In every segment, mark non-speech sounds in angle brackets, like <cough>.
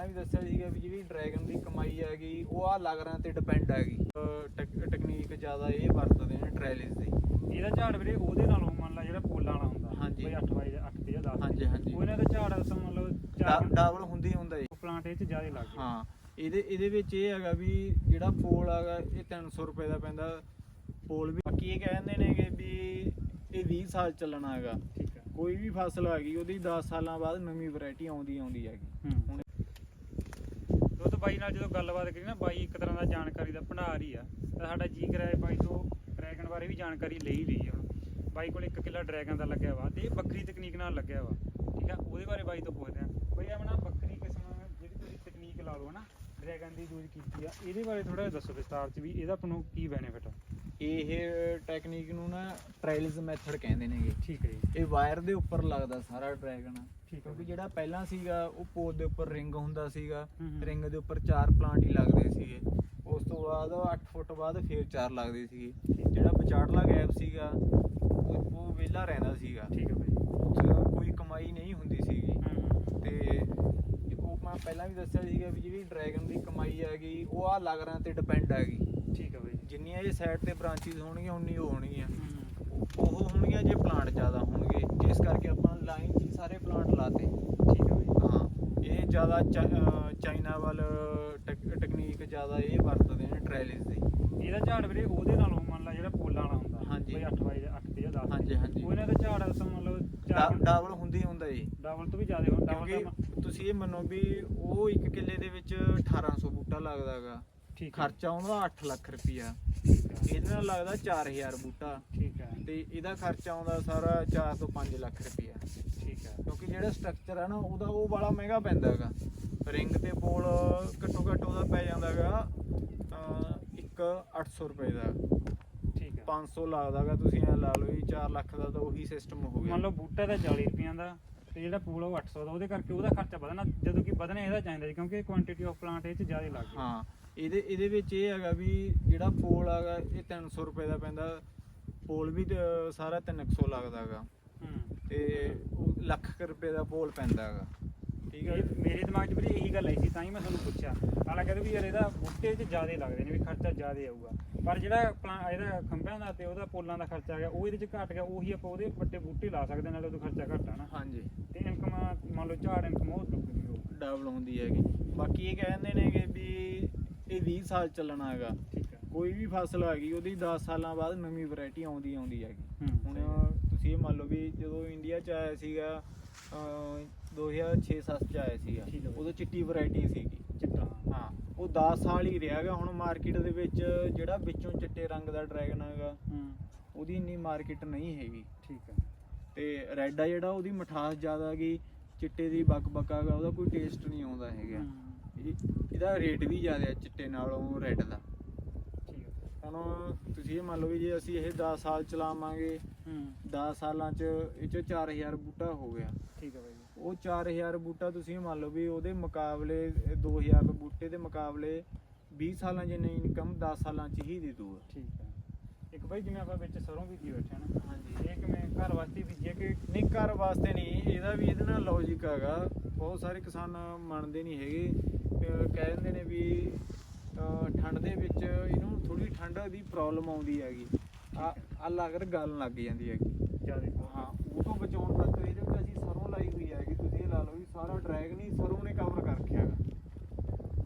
ਪਹਿਲਾਂ ਵੀ ਦੱਸਿਆ ਸੀਗਾ ਵੀ ਜਿਹੜੀ ਡਰੈਗਨ ਦੀ ਕਮਾਈ ਹੈਗੀ ਉਹ ਆ ਲਗਰਾਂ ਤੇ ਡਿਪੈਂਡ ਹੈਗੀ। ਟੈਕਨੀਕ ਜ਼ਿਆਦਾ ਇਹ ਵਰਤਦੇ ਨੇ ਟ੍ਰੈਲਿਸ ਦੀ। ਇਹਦਾ ਝਾੜ ਵੀਰੇ ਉਹਦੇ ਨਾਲੋਂ ਮੰਨ ਲਾ ਜਿਹੜਾ ਪੋਲਾਂ ਵਾਲਾ ਹੁੰਦਾ ਹਾਂਜੀ। ਕੋਈ 8 ਵਜੇ 8 ਤੇ ਜਾਂ 10 ਹਾਂਜੀ, ਹਾਂਜੀ। ਉਹਨਾਂ ਦਾ ਝਾੜ ਤਾਂ ਚਾਰ ਡਬਲ ਹੁੰਦੀ ਹੁੰਦਾ ਜੀ। ਪਲਾਂਟ ਇਹ ਚ ਜ਼ਿਆਦਾ ਲੱਗ ਹਾਂ ਇਹਦੇ ਇਹਦੇ ਵਿੱਚ ਇਹ ਹੈਗਾ ਵੀ ਜਿਹੜਾ ਪੋਲ ਹੈਗਾ ਇਹ 300 ਰੁਪਏ ਦਾ ਪੈਂਦਾ। ਪੋਲ ਵੀ ਬਾਕੀ ਇਹ ਕਹਿੰਦੇ ਨੇ ਕਿ ਵੀ ਇਹ 20 ਸਾਲ ਚੱਲਣਾ ਹੈਗਾ। ਠੀਕ ਹੈ। ਕੋਈ ਵੀ ਫਸਲ ਹੈਗੀ ਉਹਦੀ 10 ਸਾਲਾਂ ਬਾਅਦ ਨਵੀਂ ਵੈਰਾਈਟੀ ਆਉਂਦੀ ਆਉਂਦੀ ਹੈਗੀ। ਹੂੰ। ਹੁਣ ਬਾਈ ਨਾਲ ਜਦੋਂ ਗੱਲਬਾਤ ਕਰੀ ਨਾ ਬਾਈ ਇੱਕ ਤਰ੍ਹਾਂ ਦਾ ਜਾਣਕਾਰੀ ਦਾ ਭੰਡਾਰ ਹੀ ਆ। ਤਾਂ ਸਾਡਾ ਜੀ ਕਰਾਇਆ ਬਾਈ ਤੋਂ ਡਰੈਗਨ ਬਾਰੇ ਵੀ ਜਾਣਕਾਰੀ ਲਈ ਲਈ ਹੁਣ। ਬਾਈ ਕੋਲ ਇੱਕ ਕਿੱਲਾ ਡਰੈਗਨ ਦਾ ਲੱਗਿਆ ਵਾ ਤੇ ਇਹ ਵੱਖਰੀ ਤਕਨੀਕ ਨਾਲ ਲੱਗਿਆ ਵਾ ਠੀਕ ਆ? ਉਹਦੇ ਬਾਰੇ ਬਾਈ ਤੋਂ ਪੁੱਛਦੇ ਆ। ਬਾਈ ਆਪਣਾ ਵੱਖਰੀ ਕਿਸਮ ਜਿਹੜੀ ਤੁਸੀਂ ਤਕਨੀਕ ਲਾ ਲਓ ਨਾ ਡਰੈਗਨ ਦੀ ਯੂਜ਼ ਕੀਤੀ ਆ ਇਹਦੇ ਬਾਰੇ ਥੋੜਾ ਜਿਹਾ ਦੱਸੋ ਵਿਸਤਾਰ ਚ ਵੀ ਇਹਦਾ ਆਪਾਂ ਨੂੰ ਕੀ ਬੈਨੀਫਿਟ ਆ? ਇਹ ਟੈਕਨੀਕ ਨੂੰ ਨਾ ਟ੍ਰਾਇਲਸ ਮੈਥਡ ਕਹਿੰਦੇ ਨੇਗੇ। ਠੀਕ ਹੈ ਜੀ। ਇਹ ਵਾਇਰ ਦੇ ਉੱਪਰ ਲੱਗਦਾ ਸਾਰਾ ਡਰੈਗਨ। ਹੈ ਕਿਉਂਕਿ ਜਿਹੜਾ ਪਹਿਲਾਂ ਸੀਗਾ ਉਹ ਪੋਲ ਦੇ ਉੱਪਰ ਰਿੰਗ ਹੁੰਦਾ ਸੀਗਾ। ਰਿੰਗ ਦੇ ਉੱਪਰ ਚਾਰ ਪਲਾਂਟ ਹੀ ਲੱਗਦੇ ਸੀਗੇ। ਉਸ ਤੋਂ ਬਾਅਦ 8 ਫੁੱਟ ਬਾਅਦ ਫੇਰ ਚਾਰ ਲੱਗਦੇ ਸੀਗੇ। ਜਿਹੜਾ ਵਿਚਾੜਲਾ ਗੈਪ ਸੀਗਾ ਉਹ ਵਿਹਲਾ ਰਹਿੰਦਾ ਸੀਗਾ। ਠੀਕ ਹੈ ਬਾਈ। ਉੱਥੇ ਕੋਈ ਕਮਾਈ ਨਹੀਂ ਹੁੰਦੀ ਸੀਗੀ। ਤੇ ਉਹ ਮੈਂ ਪਹਿਲਾਂ ਵੀ ਦੱਸਿਆ ਸੀਗਾ ਵੀ ਜਿਹੜੀ ਡਰੈਗਨ ਦੀ ਕਮਾਈ ਹੈਗੀ ਉਹ ਆ ਲਗਰਾਂ ਤੇ ਡਿਪੈਂਡ ਹੈਗੀ ਠੀਕ ਹੈ ਬਾਈ। ਜਿੰਨੀਆਂ ਇਹ ਸਾਈਡ ਤੇ ਬ੍ਰਾਂਚਿਸ ਹੋਣਗੀਆਂ ਉਨੀ ਹੋਣਗੀਆਂ। ਉਹ ਹੋਣਗੀਆਂ ਜੇ ਪਲਾਂਟ ਜ਼ਿਆਦਾ ਹੋਣਗੇ। ਇਸ ਕਰਕੇ ਆਪਾਂ ਲਾਈਨ ਸਾਰੇ ਪਲਾਂਟ ਲਾਤੇ ਠੀਕ ਹੈ ਬਾਈ। ਹਾਂ। ਇਹ ਜ਼ਿਆਦਾ ਚਾਈਨਾ ਵੱਲ ਟੈਕ- ਟੈਕਨੀਕ ਜ਼ਿਆਦਾ ਇਹ ਵਰਤਦੇ ਨੇ ਟ੍ਰਾਇਲਿਸ ਦੀ। ਇਹਦਾ ਝਾੜ ਵੀਰੇ ਉਹਦੇ ਨਾਲੋਂ ਮੰਨ ਲਾ ਜਿਹੜਾ ਪੋਲਾਂ ਵਾਲਾ ਹੁੰਦਾ ਹਾਂਜੀ। ਕੋਈ 8 ਵਜੇ 8 ਤੇ ਜਾਂ 10 ਹਾਂਜੀ, ਹਾਂਜੀ। ਉਹਨਾਂ ਦਾ ਝਾੜ ਤਾਂ ਮੰਨ ਲਓ ਚਾਰ ਡਬਲ ਹੁੰਦੀ ਹੁੰਦਾ ਜੀ। ਡਬਲ ਤੋਂ ਵੀ ਜ਼ਿਆਦਾ ਹੁੰਦਾ ਕਿਉਂਕਿ ਤੁਸੀਂ ਇਹ ਮੰਨੋ ਵੀ ਉਹ ਇੱਕ ਕਿੱਲੇ ਦੇ ਵਿੱਚ 1800 ਬੂਟਾ ਲੱਗਦਾ ਹੈਗਾ। ਠੀਕ ਹੈ। ਖਰਚਾ ਆਉਂਦਾ 8 ਲੱਖ ਰੁਪਈਆ ਠੀਕ ਹੈ। ਇਹਦੇ ਨਾਲ ਲੱਗਦਾ 4000 ਬੂਟਾ। ਠੀਕ ਹੈ। ਤੇ ਇਹਦਾ ਖਰਚਾ ਆਉਂਦਾ ਸਾਰਾ 4 ਤੋਂ 5 ਲੱਖ ਰੁਪਈਆ ਠੀਕ ਹੈ। ਕਿਉਂਕਿ ਜਿਹੜਾ ਸਟਰਕਚਰ ਹੈ ਨਾ ਉਹਦਾ ਉਹ ਬੜਾ ਮਹਿੰਗਾ ਪੈਂਦਾ ਹੈਗਾ। ਰਿੰਗ ਤੇ ਪੋਲ ਘੱਟੋ ਘੱਟ ਉਹਦਾ ਪੈ ਜਾਂਦਾ ਹੈਗਾ ਇੱਕ 800 ਰੁਪਏ ਦਾ। ਠੀਕ ਹੈ। 500 ਲੱਗਦਾ ਹੈਗਾ ਤੁਸੀਂ ਐ ਲਾ ਲਓ ਜੀ 4 ਲੱਖ ਦਾ ਤਾਂ ਉਹੀ ਸਿਸਟਮ ਹੋ ਗਿਆ। ਮੰਨ ਲਓ ਬੂਟਾ ਦਾ 40 ਰੁਪਈਆਂ ਦਾ ਤੇ ਜਿਹੜਾ ਪੂਲ ਆ ਉਹ 800 ਦਾ ਉਹਦੇ ਕਰਕੇ ਉਹਦਾ ਖਰਚਾ ਵਧਣਾ ਜਦੋਂ ਕਿ ਵਧਣਾ ਇਹਦਾ ਚਾਹੀਦਾ ਜੀ ਕਿਉਂਕਿ ਕੁਆਂਟੀਟੀ ਆਫ ਪਲਾਂਟ ਇਹ ਚ ਜ਼ਿਆਦਾ ਲੱਗ ਗਈ। ਹਾਂ। ਇਹਦੇ ਇਹਦੇ ਵਿੱਚ ਇਹ ਹੈਗਾ ਵੀ ਜਿਹੜਾ ਪੋਲ ਹੈਗਾ ਇਹ 300 ਰੁਪਏ ਦਾ ਪੈਂਦਾ। ਪੋਲ ਵੀ ਤੇ ਸਾਰਾ 300 ਲੱਗਦਾ ਹੈਗਾ। ਹੂੰ। ਤੇ ਉਹ ਲੱਖ ਕੁ ਰੁਪਏ ਦਾ ਪੋਲ ਪੈਂਦਾ ਹੈਗਾ। ਠੀਕ ਹੈ ਮੇਰੇ ਦਿਮਾਗ 'ਚ ਵੀਰੇ ਇਹੀ ਗੱਲ ਆਈ ਸੀ ਤਾਂ ਹੀ ਮੈਂ ਤੁਹਾਨੂੰ ਪੁੱਛਿਆ। ਹਾਲਾ ਕਹਿੰਦੇ ਵੀ ਯਾਰ ਇਹਦਾ ਬੂਟੇ 'ਚ ਜ਼ਿਆਦਾ ਲੱਗਦੇ ਨੇ ਵੀ ਖਰਚਾ ਜ਼ਿਆਦਾ ਆਊਗਾ। ਪਰ ਜਿਹੜਾ ਪਲਾਂ ਇਹਦਾ ਖੰਭਿਆਂ ਦਾ ਤੇ ਉਹਦਾ ਪੋਲਾਂ ਦਾ ਖਰਚਾ ਆ ਗਿਆ ਉਹ ਇਹਦੇ 'ਚ ਘਟ ਗਿਆ ਉਹੀ ਆਪਾਂ ਉਹਦੇ ਵੱਡੇ ਬੂਟੇ ਲਾ ਸਕਦੇ ਨਾਲੇ ਉਹਦਾ ਖਰਚਾ ਘੱਟ ਨਾ। ਹਾਂਜੀ। ਤੇ ਇਨਕਮ ਮੰਨ ਲਓ ਝਾੜ ਇਨਕਮ ਉਹ ਡਬਲ ਹੁੰਦੀ ਹੈਗੀ। ਬਾਕੀ ਇਹ ਕਹਿੰਦੇ ਨੇਗੇ ਵੀ ਇਹ 20 ਸਾਲ ਚੱਲਣਾ ਹੈਗਾ। ਠੀਕ ਹੈ। ਕੋਈ ਵੀ ਫਸਲ ਹੈਗੀ ਉਹਦੀ 10 ਸਾਲਾਂ ਬਾਅਦ ਨਵੀਂ ਵੈਰਾਈਟੀ ਆਉਂਦੀ ਆਉਂਦੀ ਹੈਗੀ। ਹੁਣ ਤੁਸੀਂ ਇਹ ਮੰਨ ਲਓ ਵੀ ਜਦੋਂ ਇੰਡੀਆ ਚ ਆਇਆ ਸੀਗਾ ਅਹ 2006-7 ਚ ਆਇਆ ਸੀਗਾ। ਉਦੋਂ ਚਿੱਟੀ ਵੈਰਾਈਟੀ ਸੀਗੀ। ਚਿੱਟਾ। ਹਾਂ ਉਹ 10 ਸਾਲ ਹੀ ਰਿਹਾ ਹੈਗਾ। ਹੁਣ ਮਾਰਕੀਟ ਦੇ ਵਿੱਚ ਜਿਹੜਾ ਵਿੱਚੋਂ ਚਿੱਟੇ ਰੰਗ ਦਾ ਡਰੈਗਨ ਹੈਗਾ ਹੂੰ। ਉਹਦੀ ਇੰਨੀ ਮਾਰਕੀਟ ਨਹੀਂ ਹੈਗੀ। ਠੀਕ ਹੈ। ਤੇ ਰੈੱਡ ਆ ਜਿਹੜਾ ਉਹਦੀ ਮਠਾਸ ਜ਼ਿਆਦਾ ਹੈਗੀ ਚਿੱਟੇ ਦੀ ਬਕ ਹੈਗਾ ਉਹਦਾ ਕੋਈ ਟੇਸਟ ਨਹੀਂ ਆਉਂਦਾ ਹੈਗਾ। ਇਹਦਾ ਰੇਟ ਵੀ ਜ਼ਿਆਦਾ ਚਿੱਟੇ ਨਾਲੋਂ ਰੈੱਡ ਦਾ। ਠੀਕ ਹੈ। ਹੁਣ ਤੁਸੀਂ ਇਹ ਮੰਨ ਲਓ ਵੀ ਜੇ ਅਸੀਂ ਇਹ 10 ਸਾਲ ਚਲਾਵਾਂਗੇ ਹੂੰ। 10 ਸਾਲਾਂ ਚ ਇਹ ਚ 4000 ਬੂਟਾ ਹੋ ਗਿਆ। ਠੀਕ ਹੈ ਬਾਈ ਜੀ। ਉਹ 4000 ਬੂਟਾ ਤੁਸੀਂ ਇਹ ਮੰਨ ਲਓ ਵੀ ਉਹਦੇ ਮੁਕਾਬਲੇ ਇਹ 2000 ਬੂਟੇ ਦੇ ਮੁਕਾਬਲੇ 20 ਸਾਲਾਂ ਜਿੰਨੀ ਇਨਕਮ 10 ਸਾਲਾਂ ਚ ਹੀ ਦੇ ਦੂਗਾ ਠੀਕ ਹੈ। ਇੱਕ ਬਾਈ ਜਿਵੇਂ ਆਪਾਂ ਵਿੱਚ ਸਰੋਂ ਬੀਜੀ ਬੈਠੇ ਆ ਨਾ ਹਾਂਜੀ। ਇਹ ਕਿਵੇਂ ਘਰ ਵਾਸਤੇ ਬੀਜੀਏ ਕਿ ਨਹੀਂ ਘਰ ਵਾਸਤੇ ਨਹੀਂ ਇਹਦਾ ਵੀ ਇਹਦੇ ਨਾਲ ਲੌਜੀਕ ਹੈਗਾ। ਬਹੁਤ ਸਾਰੇ ਕਿਸਾਨ ਮੰਨਦੇ ਨਹੀਂ ਹੈਗੇ। ਕਹਿ ਦਿੰਦੇ ਨੇ ਵੀ ਠੰਡ ਦੇ ਵਿੱਚ ਇਹਨੂੰ ਥੋੜੀ ਠੰਡ ਦੀ ਪ੍ਰੋਬਲਮ ਆਉਂਦੀ ਹੈਗੀ। ਆ ਆ ਲੱਗਰ ਗੱਲ ਲੱਗ ਜਾਂਦੀ ਹੈਗੀ। ਹਾਂ ਉਹ ਤੋਂ ਬਚਾਉਣ ਖਾਤਰ ਇਹਦੇ ਵਿੱਚ ਅਸੀਂ ਸਰੋਂ ਲਾਈ ਹੋਈ ਹੈਗੀ। ਤੁਸੀਂ ਇਹ ਲਾ ਲਓ ਵੀ ਸਾਰਾ ਡਰੈਗ ਨਹੀਂ ਸਰੋਂ ਨੇ ਕਵਰ ਕਰ ਰੱਖਿਆ ਹੈਗਾ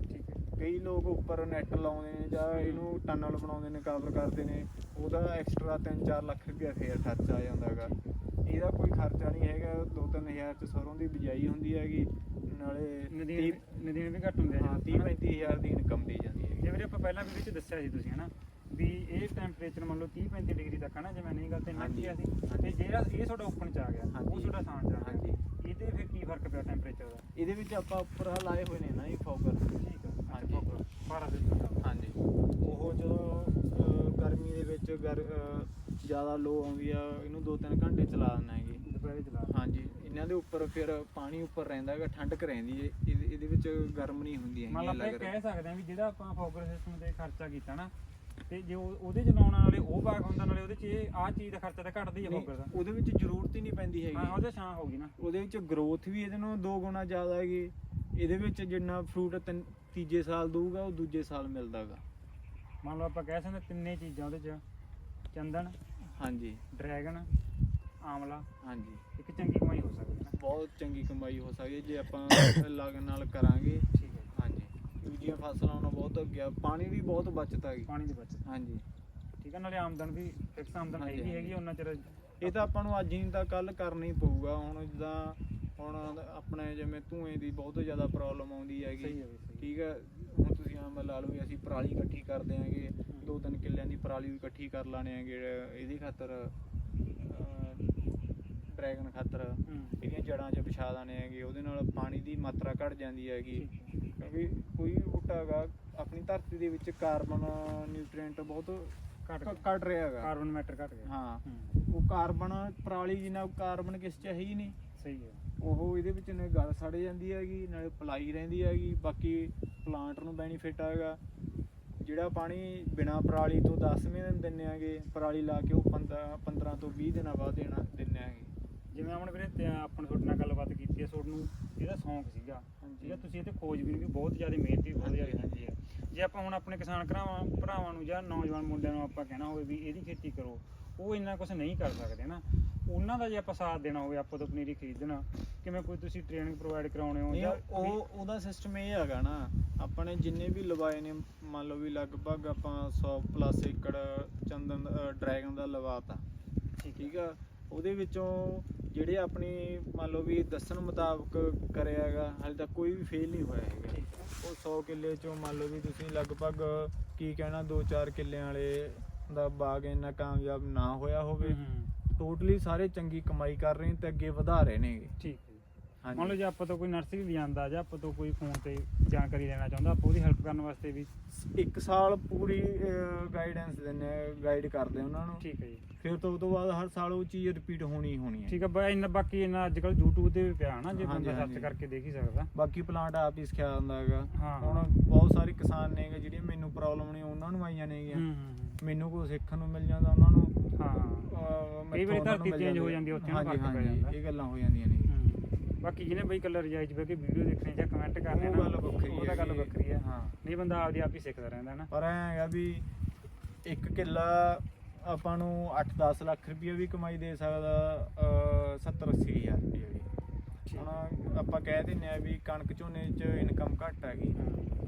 ਠੀਕ ਹੈ। ਕਈ ਲੋਕ ਉੱਪਰ ਨੈਟ ਲਾਉਂਦੇ ਨੇ ਜਾਂ ਇਹਨੂੰ ਟਨਲ ਬਣਾਉਂਦੇ ਨੇ ਕਵਰ ਕਰਦੇ ਨੇ। ਉਹਦਾ ਐਕਸਟਰਾ 3-4 ਲੱਖ ਰੁਪਇਆ ਫੇਰ ਖਰਚਾ ਆ ਜਾਂਦਾ ਹੈਗਾ। ਇਹਦਾ ਕੋਈ ਖਰਚਾ ਨਹੀਂ ਹੈਗਾ। 2-3000 ਚ ਸਰੋਂ ਦੀ ਬਿਜਾਈ ਹੁੰਦੀ ਹੈਗੀ। ਨਾਲੇ ਨਦੀਨ ਵੀ ਘੱਟ ਹੁੰਦੇ ਆ ਹਾਂ 30-35000 ਦੀ ਇਨਕਮ ਦੀ ਜਾਂਦੀ ਹੈਗੀ ਜੇ। ਵੀਰੇ ਆਪਾਂ ਪਹਿਲਾਂ ਵੀਡੀਓ 'ਚ ਦੱਸਿਆ ਸੀ ਤੁਸੀਂ ਹਨਾ ਵੀ ਇਹ ਟੈਂਪਰੇਚਰ ਮੰਨ ਲਓ 30 35 ਡਿਗਰੀ ਤੱਕ ਹਨਾ ਜਿਵੇਂ ਨਹੀਂ ਗੱਲ ਤੇ ਨਾ ਹਾਂਜੀ, ਕਿਹਾ ਸੀ। ਤੇ ਜਿਹੜਾ ਇਹ ਤੁਹਾਡਾ ਓਪਨ ਚ ਆ ਗਿਆ ਉਹ। ਤੁਹਾਡਾ ਸਾਂਝ ਚ ਆ ਹਾਂਜੀ। ਗਿਆ ਇਹਦੇ ਫਿਰ ਕੀ ਫ਼ਰਕ ਪਿਆ ਟੈਂਪਰੇਚਰ ਦਾ? ਇਹਦੇ ਵਿੱਚ ਆਪਾਂ ਉੱਪਰ ਆਹ ਲਾਏ ਹੋਏ ਨੇ ਨਾ ਇਹ ਫੋਕਰ ਠੀਕ ਆ ਹਾਂਜੀ। ਬਾਰਾ ਸਿਸਟਮ ਹਾਂਜੀ। ਉਹ ਜਦੋਂ ਗਰਮੀ ਦੇ ਵਿੱਚ ਜ਼ਿਆਦਾ ਲੋ ਆਉਂਦੀ ਆ ਇਹਨੂੰ 2-3 ਘੰਟੇ ਚਲਾ ਦਿੰਦਾ ਹੈਗੇ। ਦੁਪਹਿਰੇ ਚਲਾ ਹਾਂਜੀ ਇਹਨਾਂ ਦੇ ਉੱਪਰ ਫਿਰ ਪਾਣੀ ਉੱਪਰ ਰਹਿੰਦਾ ਹੈਗਾ ਠੰਡਕ ਰਹਿੰਦੀ ਹੈ। ਇਹਦੇ ਇਹਦੇ ਵਿੱਚ ਗਰਮ ਨਹੀਂ ਹੁੰਦੀ ਹੈਗੀ ਆਪਾਂ ਇਹ ਕਹਿ ਸਕਦੇ ਹਾਂ ਵੀ ਜਿਹੜਾ ਆਪਾਂ ਫੋਕਰ ਸਿਸਟਮ ਤੇ ਖਰਚਾ ਕੀਤਾ ਨਾ ਤੇ ਜੇ ਉਹ- ਉਹਦੇ ਚ ਲਾਉਣ ਵਾਲੇ ਉਹ ਬਾਗ ਹੁੰਦਾ ਨਾਲੇ ਉਹਦੇ ਚ ਇਹ ਆਹ ਚੀਜ਼ ਦਾ ਖਰਚਾ ਤਾਂ ਘਟਦਾ ਹੀ ਆ ਫੋਕਰ ਦਾ। ਉਹਦੇ ਵਿੱਚ ਜ਼ਰੂਰਤ ਹੀ ਨਹੀਂ ਪੈਂਦੀ ਹਾਂ ਹੈਗੀ ਉਹਦੇ ਛਾਂ ਹੋਗੀ ਨਾ। ਉਹਦੇ ਵਿੱਚ ਗਰੋਥ ਵੀ ਇਹਦੇ ਨਾਲੋਂ ਦੋ ਗੁਣਾ ਜ਼ਿਆਦਾ ਹੈਗੀ। ਇਹਦੇ ਵਿੱਚ ਜਿੰਨਾ ਫਰੂਟ ਤੀਜੇ ਸਾਲ ਦਊਗਾ ਉਹ ਦੂਜੇ ਸਾਲ ਮਿਲਦਾਗਾ। ਮੰਨ ਲਓ ਆਪਾਂ ਕਹਿ ਸਕਦੇ ਤਿੰਨੇ ਚੀਜ਼ਾਂ ਉਹਦੇ ਚ ਚੰਦਨ ਹਾਂਜੀ। ਡਰੈਗਨ ਆਮਲਾ। ਹਾਂਜੀ। ਇੱਕ ਚੰਗੀ ਕਮਾਈ ਹੋ ਸਕਦੀ ਹੈ ਨਾ। ਬਹੁਤ ਚੰਗੀ ਕਮਾਈ ਹੋ ਸਕਦੀ ਹੈ। ਜੇ ਆਪਾਂ <coughs> ਲਗਨ ਨਾਲ ਕਰਾਂਗੇ। ਠੀਕ ਹੈ। ਹਾਂਜੀ। ਦੂਜੀਆਂ ਫਸਲਾਂ ਨਾਲੋਂ ਬਹੁਤ ਅੱਗੇ ਪਾਣੀ ਵੀ ਬਹੁਤ ਬਚਤ ਹੈਗੀ ਪਾਣੀ ਦੀ ਬਚਤ। ਹਾਂਜੀ। ਠੀਕ ਹੈ ਨਾਲੇ ਆਮਦਨ ਵੀ ਫਿਕਸ ਆਮਦਨ ਹਾਂਜੀ, ਹੈਗੀ ਹੈਗੀ। ਉਹਨਾਂ ਚਿਰ ਇਹ ਤਾਂ ਆਪਾਂ ਨੂੰ ਅੱਜ ਹੀ ਤਾਂ ਕੱਲ ਕਰਨਾ ਹੀ ਪਊਗਾ। ਹੁਣ ਜਿੱਦਾਂ ਹੁਣ ਆਪਣੇ ਜਿਵੇਂ ਧੂਏ ਦੀ ਬਹੁਤ ਜ਼ਿਆਦਾ ਪ੍ਰੋਬਲਮ ਆਉਂਦੀ ਹੈਗੀ। ਸਹੀ ਹੈ ਬਈ, ਸਹੀ ਠੀਕ ਹੈ। ਹੁਣ ਤੁਸੀਂ ਆਮ ਲਾ ਲਓ ਵੀ ਅਸੀਂ ਪਰਾਲੀ ਇਕੱਠੀ ਕਰਦੇ ਆਂਗੇ ਦੋ ਤਿੰਨ ਕਿੱਲਿਆਂ ਦੀ ਪਰਾਲੀ ਵੀ ਇਕੱਠੀ ਕਰ ਲਾਣੇ ਆਂਗੇ ਇਹਦੀ ਖਾਤਰ ਡਰੈਗਨ ਖਾਤਰ ਇਹਦੀਆਂ ਜੜਾਂ 'ਚ ਵਿਛਾ ਦਾਣੇ ਹੈਗੇ ਉਹਦੇ ਨਾਲ ਪਾਣੀ ਦੀ ਮਾਤਰਾ ਘਟ ਜਾਂਦੀ ਹੈਗੀ। ਕਿਉਂਕਿ ਕੋਈ ਵੀ ਬੂਟਾ ਹੈਗਾ ਆਪਣੀ ਧਰਤੀ ਦੇ ਵਿੱਚ ਕਾਰਬਨ ਨਿਊਟ੍ਰੀਐਂਟ ਬਹੁਤ ਘੱਟ ਰਿਹਾ ਹੈਗਾ। ਕਾਰਬਨ ਮੈਟਰ ਘਟ ਗਿਆ। ਹਾਂ। ਉਹ ਕਾਰਬਨ ਪਰਾਲੀ ਜਿੰਨਾ ਕਾਰਬਨ ਕਿਸ 'ਚ ਹੈ ਹੀ ਨਹੀਂ। ਸਹੀ ਹੈ। ਉਹ ਇਹਦੇ ਵਿੱਚ ਨੇ ਗਲ ਸੜ ਜਾਂਦੀ ਹੈਗੀ ਨਾਲੇ ਪਲਾਈ ਰਹਿੰਦੀ ਹੈਗੀ ਬਾਕੀ ਪਲਾਂਟ ਨੂੰ ਬੈਨੀਫਿਟ ਹੈਗਾ। ਜਿਹੜਾ ਪਾਣੀ ਬਿਨਾ ਪਰਾਲੀ ਤੋਂ 10 ਦਿਨ ਦਿੰਨੇ ਆਗੇ ਪਰਾਲੀ ਲਾ ਕੇ ਉਹ 15 15 ਤੋਂ 20 ਦਿਨਾਂ ਬਾਅਦ ਦੇਣਾ ਦਿੰਨੇ ਆਗੇ ਜਿਵੇਂ ਆਪਣੇ ਵੀਰੇ ਤੇ ਆਪਾਂ ਨੇ ਤੁਹਾਡੇ ਨਾਲ ਗੱਲਬਾਤ ਕੀਤੀ ਹੈ ਤੁਹਾਨੂੰ ਇਹਦਾ ਸ਼ੌਂਕ ਸੀਗਾ। ਠੀਕ ਹੈ ਤੁਸੀਂ ਇਹਤੇ ਖੋਜਬੀਨ ਵੀ ਬਹੁਤ ਜ਼ਿਆਦਾ ਮਿਹਨਤੀ ਬਹੁਤ ਹਾਂਜੀ, ਜ਼ਿਆਦਾ ਕੀਤੀ ਹੈ ਜੇ ਆਪਾਂ ਹੁਣ ਆਪਣੇ ਕਿਸਾਨ ਭਰਾਵਾਂ ਭਰਾਵਾਂ ਨੂੰ ਜਾਂ ਨੌਜਵਾਨ ਮੁੰਡਿਆਂ ਨੂੰ ਆਪਾਂ ਕਹਿਣਾ ਹੋਵੇ ਵੀ ਇਹਦੀ ਖੇਤੀ ਕਰੋ ਉਹ ਇੰਨਾ ਕੁਝ ਨਹੀਂ ਕਰ ਸਕਦੇ ਨਾ। ਉਹਨਾਂ ਦਾ ਜੇ ਆਪਾਂ ਸਾਥ ਦੇਣਾ ਹੋਵੇ ਆਪਾਂ ਤੋਂ ਪਨੀਰੀ ਖਰੀਦਣਾ ਕਿਵੇਂ ਕੋਈ ਤੁਸੀਂ ਟ੍ਰੇਨਿੰਗ ਪ੍ਰੋਵਾਈਡ ਕਰਾਉਣੇ ਹੋ ਜਾਂ ਉਹ ਉਹਦਾ ਸਿਸਟਮ ਇਹ ਹੈਗਾ ਨਾ ਆਪਣੇ ਜਿੰਨੇ ਵੀ ਲਵਾਏ ਨੇ ਮੰਨ ਲਓ ਵੀ ਲਗਭਗ ਆਪਾਂ 100 ਪਲੱਸ ਏਕੜ ਚੰਦਨ ਡਰੈਗਨ ਦਾ ਲਵਾਤਾ। ਠੀਕ ਠੀਕ ਆ ਉਹਦੇ ਵਿੱਚੋਂ ਜਿਹੜੇ ਆਪਣੀ ਮੰਨ ਲਓ ਵੀ ਦੱਸਣ ਮੁਤਾਬਕ ਕਰਿਆ ਹੈਗਾ ਹਾਲੇ ਤੱਕ ਕੋਈ ਵੀ ਫੇਲ ਨਹੀਂ ਹੋਇਆ ਹੈਗਾ। ਉਹ 100 ਕਿੱਲੇ ਚੋਂ ਮੰਨ ਲਓ ਵੀ ਤੁਸੀਂ ਲਗਭਗ ਕੀ ਕਹਿਣਾ 2-4 ਕਿੱਲਿਆਂ ਵਾਲੇ ਦਾ ਬਾਗ ਇੰਨਾ ਕਾਮਯਾਬ ਨਾ ਹੋਇਆ ਹੋਵੇ। ਟੋਟਲੀ ਸਾਰੇ ਚੰਗੀ ਕਮਾਈ ਕਰ ਰਹੇ ਨੇ ਤੇ ਅੱਗੇ ਵਧਾ ਰਹੇ ਨੇਗੇ। ਠੀਕ। ਹਾਂਜੀ। ਮੰਨ ਲਓ ਜੇ ਆਪਾਂ ਤੋਂ ਕੋਈ ਨਰਸਰੀ ਵੀ ਆਂਦਾ ਜਾਂ ਆਪਾਂ ਤੋਂ ਕੋਈ ਫੋਨ ਤੇ ਜਾਣਕਾਰੀ ਲੈਣਾ ਚਾਹੁੰਦਾ ਆਪਾਂ ਉਹਦੀ ਹੈਲਪ ਕਰਨ ਵਾਸਤੇ ਵੀ। ਇੱਕ ਸਾਲ ਪੂਰੀ ਗਾਈਡੈਂਸ ਦਿੰਨੇ ਗਾਈਡ ਕਰਦੇ ਉਹਨਾਂ ਨੂੰ। ਠੀਕ ਹੈ ਜੀ। ਫਿਰ ਤੋਂ ਉਹ ਤੋਂ ਬਾਅਦ ਹਰ ਸਾਲ ਉਹ ਚੀਜ਼ ਰਿਪੀਟ ਹੋਣੀ ਹੀ ਹੋਣੀ ਹੈ। ਠੀਕ ਹੈ ਬਈ ਇੰਨਾ ਬਾਕੀ ਇੰਨਾ ਅੱਜ ਕੱਲ YouTube ਤੇ ਵੀ ਪਿਆ ਨਾ ਜੇ ਹਾਂਜੀ, ਬੰਦਾ ਸਰਚ ਹਾਂਜੀ। ਕਰਕੇ ਦੇਖ ਹੀ ਸਕਦਾ। ਬਾਕੀ ਪਲਾਂਟ ਆਪ ਹੀ ਸਿਖਾਇਆ ਜਾਂਦਾ ਹੈਗਾ। ਹਾਂ, ਹੁਣ। ਬਹੁਤ ਸਾਰੇ ਕਿਸਾਨ ਨੇਗੇ ਜਿਹੜੀਆਂ ਮੈਨੂੰ ਪ੍ਰੋਬਲਮ ਨਹੀਂ ਉਹਨਾਂ ਨੂੰ ਆਈਆਂ ਨੇਗੀਆਂ ਹੂੰ ਹੂੰ ਮੈਨੂੰ ਕੁਝ ਸਿੱਖਣ ਨੂੰ ਮਿਲ ਜਾਂਦਾ ਉਹਨਾਂ ਨੂੰ। ਹਾਂ ਅਹ, ਕਈ ਵਾਰੀ ਮੈਥੋਂ ਉਹਨਾਂ ਨੂੰ ਧਰਤੀ ਮਿਲ change ਹੋ। ਜਾਂਦੀ ਹੈ, ਉੱਥੇ ਨਾ ਹਾਂਜੀ ਫ਼ਰਕ ਪੈ ਹਾਂਜੀ ਜਾਂਦਾ। ਇਹ ਗੱਲਾਂ ਹੋ ਜਾਂਦੀਆਂ ਨੇ। ਬਾਕੀ ਜਿਹਨੇ ਬਈ ਕਲਰ ਰਜਾਈ ਚ ਬਹਿ ਕੇ ਵੀਡੀਓ ਦੇਖਣੀ ਜਾਂ ਕਮੈਂਟ ਕਰਨੇ ਉਹ ਗੱਲ ਵੱਖਰੀ ਉਹ ਤਾਂ ਗੱਲ ਹੈਗੀ। ਵੱਖਰੀ ਹੈ। ਹਾਂ। ਨਹੀਂ ਬੰਦਾ ਆਪਦੀ ਆਪ ਹੀ ਸਿੱਖਦਾ ਰਹਿੰਦਾ ਨਾ। ਪਰ ਐ ਹੈਗਾ ਵੀ ਇੱਕ ਕਿੱਲਾ ਆਪਾਂ ਨੂੰ 8-10 ਲੱਖ ਰੁਪਏ ਵੀ ਕਮਾਈ ਦੇ ਸਕਦਾ 70-80 ਹਜ਼ਾਰ ਰੁਪਏ ਵੀ। ਹੁਣ ਆਪਾਂ ਕਹਿ ਦਿੰਨੇ ਆ ਵੀ ਕਣਕ ਝੋਨੇ 'ਚ ਇਨਕਮ ਘੱਟ ਹੈਗੀ।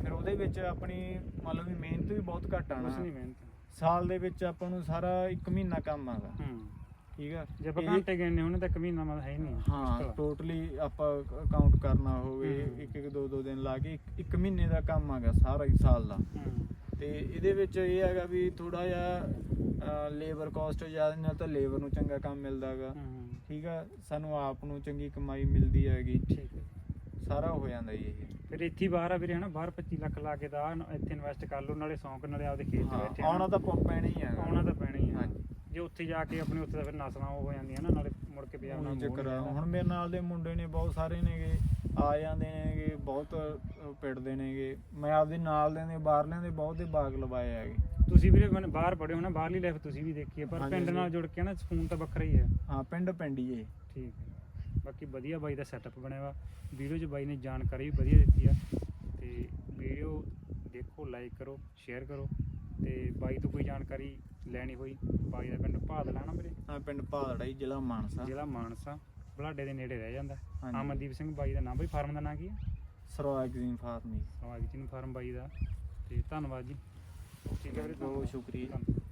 ਫਿਰ ਉਹਦੇ ਵਿੱਚ ਆਪਣੀ ਮੰਨ ਲਓ ਵੀ ਮਿਹਨਤ ਵੀ ਬਹੁਤ ਘੱਟ ਆਣਾ ਨਹੀਂ ਮਿਹਨਤ। ਸਾਲ ਦੇ ਵਿੱਚ ਆਪਾਂ ਨੂੰ ਸਾਰਾ 1 ਮਹੀਨਾ ਕੰਮ ਆਗਾ। ਹੂੰ। ਠੀਕ ਆ? ਜੇ ਆਪਾਂ ਇਹ- ਘੰਟੇ ਗਿਣਨੇ ਹੋਣੇ ਤਾਂ ਇੱਕ ਮਹੀਨਾ ਮਤ ਹੈ ਹੀ ਨਹੀਂ ਹਾਂ ਮੁਸ਼ਕਿਲ ਆ। ਟੋਟਲੀ ਆਪਾਂ ਕਾਊਂਟ ਕਰਨਾ ਹੋਵੇ ਹਮ। ਇੱਕ ਇੱਕ ਦੋ ਦੋ ਦਿਨ ਲਾ ਕੇ ਇੱਕ- ਇੱਕ ਮਹੀਨੇ ਦਾ ਕੰਮ ਆਗਾ ਸਾਰਾ ਹੀ ਸਾਲ ਦਾ। ਹੂੰ। ਤੇ ਇਹਦੇ ਵਿੱਚ ਇਹ ਹੈਗਾ ਵੀ ਥੋੜਾ ਜਿਹਾ ਲੇਬਰ ਕਾਸਟ ਜ਼ਿਆਦਾ ਨਾਲ ਤਾਂ ਲੇਬਰ ਨੂੰ ਚੰਗਾ ਕੰਮ ਮਿਲਦਾ ਹੈਗਾ ਹੂੰ ਠੀਕ ਆ? ਸਾਨੂੰ ਆਪ ਨੂੰ ਚੰਗੀ ਕਮਾਈ ਮਿਲਦੀ ਹੈਗੀ। ਠੀਕ ਹੈ ਸਾਰਾ ਹੋ ਜਾਂਦਾ ਜੀ ਇਹ। ਫਿਰ ਇੱਥੇ ਹੀ ਬਾਹਰ ਆ ਵੀਰੇ ਹਨਾ? ਬਾਹਰ 25 ਲੱਖ ਲਾ ਕੇ ਦਾ ਇੱਥੇ ਇਨਵੈਸਟ ਕਰ ਲਓ ਨਾਲੇ ਸ਼ੌਂਕ ਨਾਲੇ ਆਪਦੇ ਖੇਤ 'ਚ ਹਾਂ ਬੈਠੇ ਆਉਣਾ ਤਾਂ ਪ- ਪੈਣਾ ਹੀ ਹੈਗਾ। ਆਉਣਾ ਤਾਂ ਪੈਣਾ ਹੀ ਆ। ਹਾਂਜੀ। ਜੇ ਉੱਥੇ ਜਾ ਕੇ ਆਪਣੇ ਉੱਥੇ ਦਾ ਫਿਰ ਨਸਲਾਂ ਉਹ ਹੋ ਜਾਂਦੀਆਂ ਨਾ ਨਾਲੇ ਮੁੜ ਕੇ ਪੰਜਾਬ ਨਾਲ ਉਹੀ ਮੋਹ ਚੱਕਰ ਆ। ਨਹੀਂ ਹੁਣ ਮੇਰੇ ਨਾਲ ਦੇ ਮੁੰਡੇ ਨੇ ਬਹੁਤ ਸਾਰੇ ਨੇਗੇ ਆ ਜਾਂਦੇ ਨੇਗੇ ਬਹੁਤ ਅਹ, ਪਿੜਦੇ ਨੇਗੇ। ਮੈਂ ਆਪਦੇ ਨਾਲ ਦੇ ਨੇ ਬਾਹਰਲਿਆਂ ਦੇ ਬਹੁਤ ਦੇ ਬਾਗ ਲਵਾਏ ਹੈਗੇ। ਤੁਸੀਂ ਵੀਰੇ ਮੈਨੂੰ ਬਾਹਰ ਪੜ੍ਹੇ ਹੋ ਨਾ ਬਾਹਰਲੀ ਲਾਈਫ ਤੁਸੀਂ ਵੀ ਦੇਖੀ ਹੈ ਪਰ ਹਾਂਜੀ, ਪਿੰਡ ਨਾਲ। ਜੁੜ ਕੇ ਨਾ ਸਕੂਨ ਤਾਂ ਵੱਖਰਾ ਹੀ ਹੈ। ਹਾਂ ਪਿੰਡ ਪਿੰਡੀ ਏ ਠੀਕ ਹੈ। ਬਾਕੀ ਵਧੀਆ ਬਾਈ ਦਾ ਸੈਟਅਪ ਬਣਿਆ ਵਾ। ਵੀਡੀਓ 'ਚ ਬਾਈ ਨੇ ਜਾਣਕਾਰੀ ਵੀ ਵਧੀਆ ਦਿੱਤੀ ਆ। ਤੇ ਵੀਡੀਓ ਦੇਖੋ ਲਾਈਕ ਕਰੋ ਸ਼ੇਅਰ ਕਰੋ। ਤੇ ਬਾਈ ਤੋਂ ਕੋਈ ਜਾਣਕਾਰੀ ਲੈਣੀ ਹੋਈ ਬਾਈ ਦਾ ਪਿੰਡ ਭਾਦਲਾ ਨਾ ਵੀਰੇ? ਹਾਂ ਪਿੰਡ ਭਾਦੜਾ ਹੀ ਜ਼ਿਲ੍ਹਾ ਮਾਨਸਾ। ਜ਼ਿਲ੍ਹਾ ਮਾਨਸਾ ਬਲਾਡੇ ਦੇ ਨੇੜੇ ਰਹਿ ਜਾਂਦਾ। ਹਾਂਜੀ। ਅਮਨਦੀਪ ਸਿੰਘ ਬਾਈ ਦਾ ਨਾਮ ਬਈ ਫਾਰਮ ਦਾ ਨਾਂ ਕੀ ਹੈ ਸਰਵਾਗਜ਼ੀਨ ਫਾਰਮੀ ਸਵਾਗਤ ਜੀ ਨੂੰ ਫਾਰਮ ਬਾਈ ਦਾ। ਤੇ ਧੰਨਵਾਦ ਜੀ। ਠੀਕ ਹੈ ਵੀਰੇ ਬਹੁਤ ਧੰਨਵਾਦ। ਸ਼ੁਕਰੀਆ। ਧੰਨਵਾਦ।